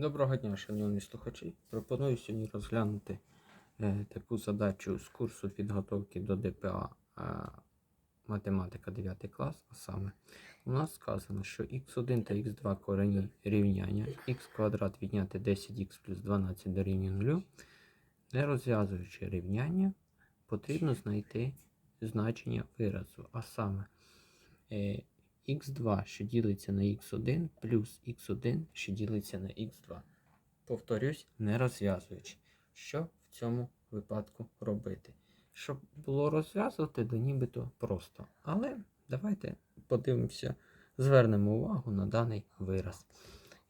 Доброго дня, шановні слухачі. Пропоную сьогодні розглянути е, таку задачу з курсу підготовки до ДПА е, математика 9 клас. А саме, у нас сказано, що х1 та х2 корені рівняння, х квадрат відняти 10х плюс 12 дорівнює 0. Не розв'язуючи рівняння, потрібно знайти значення виразу. А саме, е, х2, що ділиться на х1, плюс х1, що ділиться на х2. Повторюсь, не розв'язуючи. Що в цьому випадку робити? Щоб було розв'язувати, то нібито просто. Але давайте подивимося, звернемо увагу на даний вираз.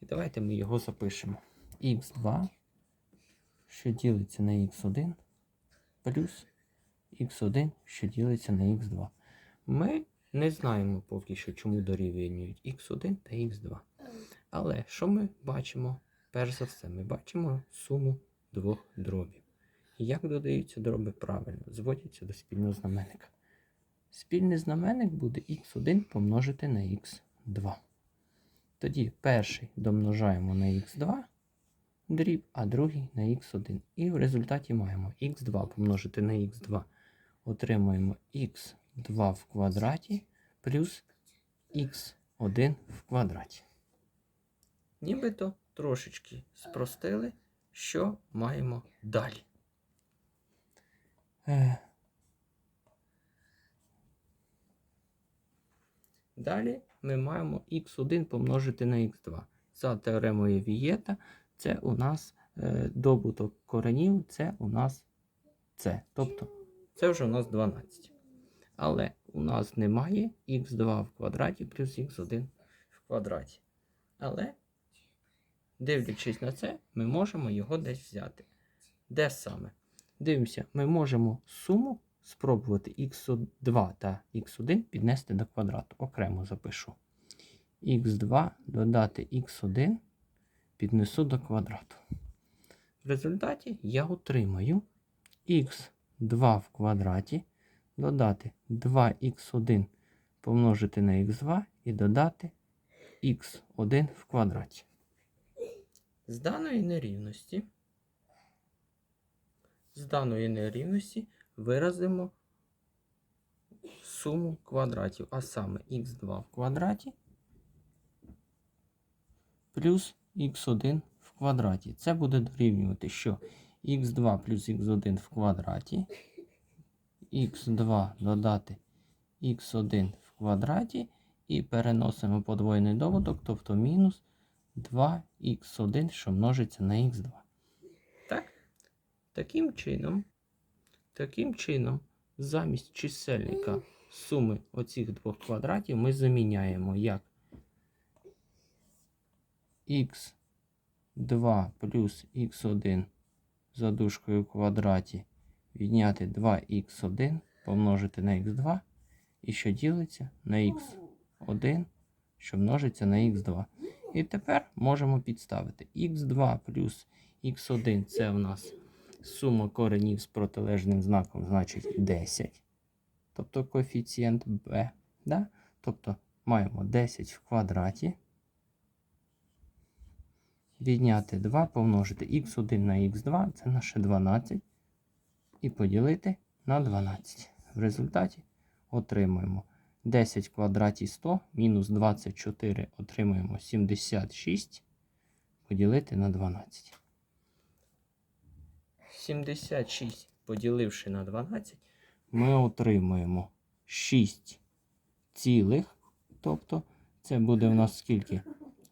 І давайте ми його запишемо. х2, що ділиться на х1, плюс х1, що ділиться на х2. Ми не знаємо поки що, чому дорівнюють x1 та x2. Але що ми бачимо? Перш за все, ми бачимо суму двох дробів. Як додаються дроби правильно? Зводяться до спільного знаменника. Спільний знаменник буде x1 помножити на x2. Тоді перший домножаємо на x2 дріб, а другий на x1. І в результаті маємо x2 помножити на x2. Отримуємо x2 в квадраті плюс х1 в квадраті. Нібито трошечки спростили, що маємо далі. Е. Далі ми маємо х1 помножити на х2. За теоремою Вієта це у нас е, добуток коренів, це у нас це. Тобто це вже у нас 12. Але у нас немає х2 в квадраті плюс х1 в квадраті. Але, дивлячись на це, ми можемо його десь взяти. Де саме? Дивимося, ми можемо суму спробувати х2 та х1 піднести до квадрату. Окремо запишу. х2 додати х1 піднесу до квадрату. В результаті я отримаю х2 в квадраті додати 2х1 помножити на х2 і додати х1 в квадраті. З даної нерівності, з даної нерівності виразимо суму квадратів, а саме х2 в квадраті плюс х1 в квадраті. Це буде дорівнювати, що х2 плюс х1 в квадраті х2 додати х1 в квадраті і переносимо подвоєний доводок, тобто мінус 2х1, що множиться на х2. Так? Таким чином, таким чином, замість чисельника суми оцих двох квадратів ми заміняємо як х2 плюс х1 за дужкою квадраті відняти 2х1 помножити на х2 і що ділиться на х1, що множиться на х2. І тепер можемо підставити х2 плюс х1 це в нас сума коренів з протилежним знаком, значить 10. Тобто коефіцієнт b. Да? Тобто маємо 10 в квадраті. Відняти 2 помножити х1 на х2 це наше 12 і поділити на 12. В результаті отримуємо 10 в квадраті 100 мінус 24 отримуємо 76 поділити на 12. 76 поділивши на 12, ми отримуємо 6 цілих. Тобто це буде в нас скільки?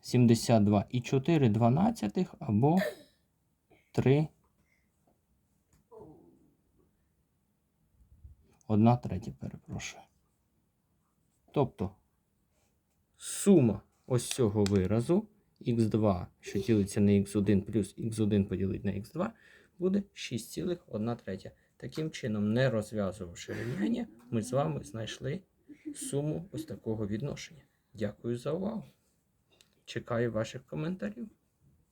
72 і 4 дванадцятих або 3 Одна третя, перепрошую. Тобто сума ось цього виразу х2, що ділиться на х1 плюс х1 поділити на х2, буде 6,1 третя. Таким чином, не розв'язувавши рівняння, ми з вами знайшли суму ось такого відношення. Дякую за увагу. Чекаю ваших коментарів.